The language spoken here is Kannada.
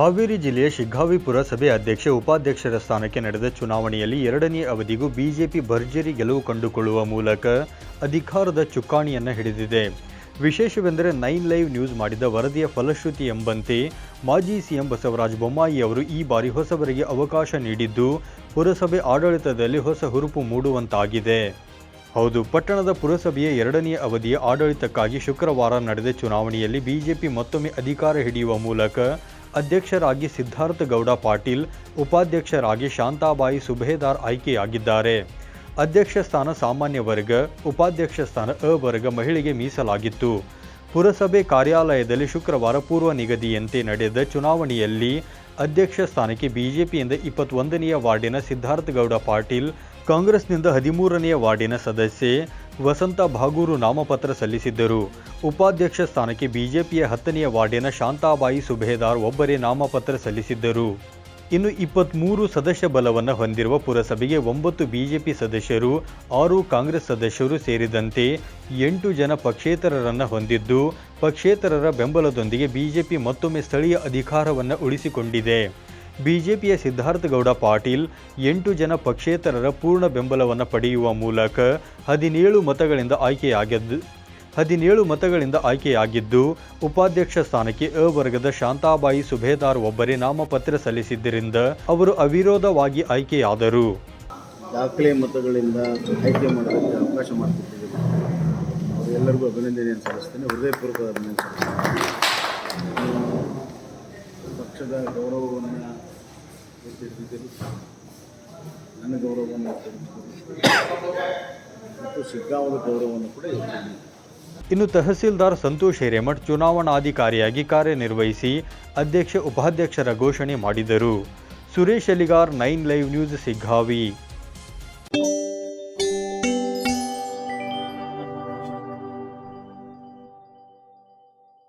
ಹಾವೇರಿ ಜಿಲ್ಲೆಯ ಶಿಗ್ಗಾವಿ ಪುರಸಭೆ ಅಧ್ಯಕ್ಷ ಉಪಾಧ್ಯಕ್ಷರ ಸ್ಥಾನಕ್ಕೆ ನಡೆದ ಚುನಾವಣೆಯಲ್ಲಿ ಎರಡನೇ ಅವಧಿಗೂ ಬಿಜೆಪಿ ಭರ್ಜರಿ ಗೆಲುವು ಕಂಡುಕೊಳ್ಳುವ ಮೂಲಕ ಅಧಿಕಾರದ ಚುಕ್ಕಾಣಿಯನ್ನು ಹಿಡಿದಿದೆ. ವಿಶೇಷವೆಂದರೆ ನೈನ್ ಲೈವ್ ನ್ಯೂಸ್ ಮಾಡಿದ ವರದಿಯ ಫಲಶ್ರುತಿ ಎಂಬಂತೆ ಮಾಜಿ ಸಿಎಂ ಬಸವರಾಜ ಬೊಮ್ಮಾಯಿ ಅವರು ಈ ಬಾರಿ ಹೊಸಬರಿಗೆ ಅವಕಾಶ ನೀಡಿದ್ದು, ಪುರಸಭೆ ಆಡಳಿತದಲ್ಲಿ ಹೊಸ ಹುರುಪು ಮೂಡುವಂತಾಗಿದೆ. ಹೌದು, ಪಟ್ಟಣದ ಪುರಸಭೆಯ ಎರಡನೇ ಅವಧಿಯ ಆಡಳಿತಕ್ಕಾಗಿ ಶುಕ್ರವಾರ ನಡೆದ ಚುನಾವಣೆಯಲ್ಲಿ ಬಿಜೆಪಿ ಮತ್ತೊಮ್ಮೆ ಅಧಿಕಾರ ಹಿಡಿಯುವ ಮೂಲಕ ಅಧ್ಯಕ್ಷರಾಗಿ ಸಿದ್ಧಾರ್ಥ ಗೌಡ ಪಾಟೀಲ್ ಉಪಾಧ್ಯಕ್ಷರಾಗಿ ಶಾಂತಾಬಾಯಿ ಸುಬೇದಾರ್ ಆಯ್ಕೆಯಾಗಿದ್ದಾರೆ. ಅಧ್ಯಕ್ಷ ಸ್ಥಾನ ಸಾಮಾನ್ಯ ವರ್ಗ, ಉಪಾಧ್ಯಕ್ಷ ಸ್ಥಾನ ಅ ವರ್ಗ ಮಹಿಳೆಗೆ ಮೀಸಲಾಗಿತ್ತು. ಪುರಸಭೆ ಕಾರ್ಯಾಲಯದಲ್ಲಿ ಶುಕ್ರವಾರ ಪೂರ್ವ ನಿಗದಿಯಂತೆ ನಡೆದ ಚುನಾವಣೆಯಲ್ಲಿ ಅಧ್ಯಕ್ಷ ಸ್ಥಾನಕ್ಕೆ ಬಿಜೆಪಿಯಿಂದ ಇಪ್ಪತ್ತೊಂದನೆಯ ವಾರ್ಡಿನ ಸಿದ್ಧಾರ್ಥ ಗೌಡ ಪಾಟೀಲ್, ಕಾಂಗ್ರೆಸ್ನಿಂದ ಹದಿಮೂರನೆಯ ವಾರ್ಡಿನ ಸದಸ್ಯೆ ವಸಂತ ಭಾಗೂರು ನಾಮಪತ್ರ ಸಲ್ಲಿಸಿದ್ದರು. ಉಪಾಧ್ಯಕ್ಷ ಸ್ಥಾನಕ್ಕೆ ಬಿಜೆಪಿಯ ಹತ್ತನೆಯ ವಾರ್ಡಿನ ಶಾಂತಾಬಾಯಿ ಸುಬೇದಾರ್ ಒಬ್ಬರೇ ನಾಮಪತ್ರ ಸಲ್ಲಿಸಿದ್ದರು. ಇನ್ನು ಇಪ್ಪತ್ತ್ಮೂರು ಸದಸ್ಯ ಬಲವನ್ನು ಹೊಂದಿರುವ ಪುರಸಭೆಗೆ ಒಂಬತ್ತು ಬಿಜೆಪಿ ಸದಸ್ಯರು, ಆರು ಕಾಂಗ್ರೆಸ್ ಸದಸ್ಯರು ಸೇರಿದಂತೆ ಎಂಟು ಜನ ಪಕ್ಷೇತರರನ್ನು ಹೊಂದಿದ್ದು, ಪಕ್ಷೇತರರ ಬೆಂಬಲದೊಂದಿಗೆ ಬಿಜೆಪಿ ಮತ್ತೊಮ್ಮೆ ಸ್ಥಳೀಯ ಅಧಿಕಾರವನ್ನು ಉಳಿಸಿಕೊಂಡಿದೆ. ಬಿಜೆಪಿಯ ಸಿದ್ಧಾರ್ಥ ಗೌಡ ಪಾಟೀಲ್, ಎಂಟು ಜನ ಪಕ್ಷೇತರರ ಪೂರ್ಣ ಬೆಂಬಲವನ್ನು ಪಡೆಯುವ ಮೂಲಕ ಹದಿನೇಳು ಮತಗಳಿಂದ ಆಯ್ಕೆಯಾಗಿದ್ದು ಹದಿನೇಳು ಮತಗಳಿಂದ ಆಯ್ಕೆಯಾಗಿದ್ದು, ಉಪಾಧ್ಯಕ್ಷ ಸ್ಥಾನಕ್ಕೆ ಅ ವರ್ಗದ ಶಾಂತಾಬಾಯಿ ಸುಬೇದಾರ್ ಒಬ್ಬರೇ ನಾಮಪತ್ರ ಸಲ್ಲಿಸಿದ್ದರಿಂದ ಅವರು ಅವಿರೋಧವಾಗಿ ಆಯ್ಕೆಯಾದರು. ದಾಖಲೆ ಮತಗಳಿಂದ ಆಯ್ಕೆ ಮಾಡೋದಕ್ಕೆ ಅವಕಾಶ ಮಾಡಿಕೊಟ್ಟಿದ್ದೀವಿ. ಅವರೆಲ್ಲರಿಗೂ ಅಭಿನಂದನೆ ಸಲ್ಲಿಸ್ತೇನೆ. ಹೃದಯಪೂರ್ವಕ ಅಭಿನಂದನೆ ಪಕ್ಷದ ಗೌರವವನ್ನು ನನ್ನ ಗೌರವವನ್ನು ಮತ್ತು ಶಿಗ್ಗಾಂವದ ಗೌರವವನ್ನು ಕೂಡ ಎತ್ತಿದ್ದೀರಿ ಇನ್ನು ತಹಸೀಲ್ದಾರ್ ಸಂತೋಷ್ ಹಿರೇಮಠ್ ಚುನಾವಣಾಧಿಕಾರಿಯಾಗಿ ಕಾರ್ಯನಿರ್ವಹಿಸಿ ಅಧ್ಯಕ್ಷ, ಉಪಾಧ್ಯಕ್ಷರ ಘೋಷಣೆ ಮಾಡಿದರು. Suresh Aligar, nine live news, Siggavi.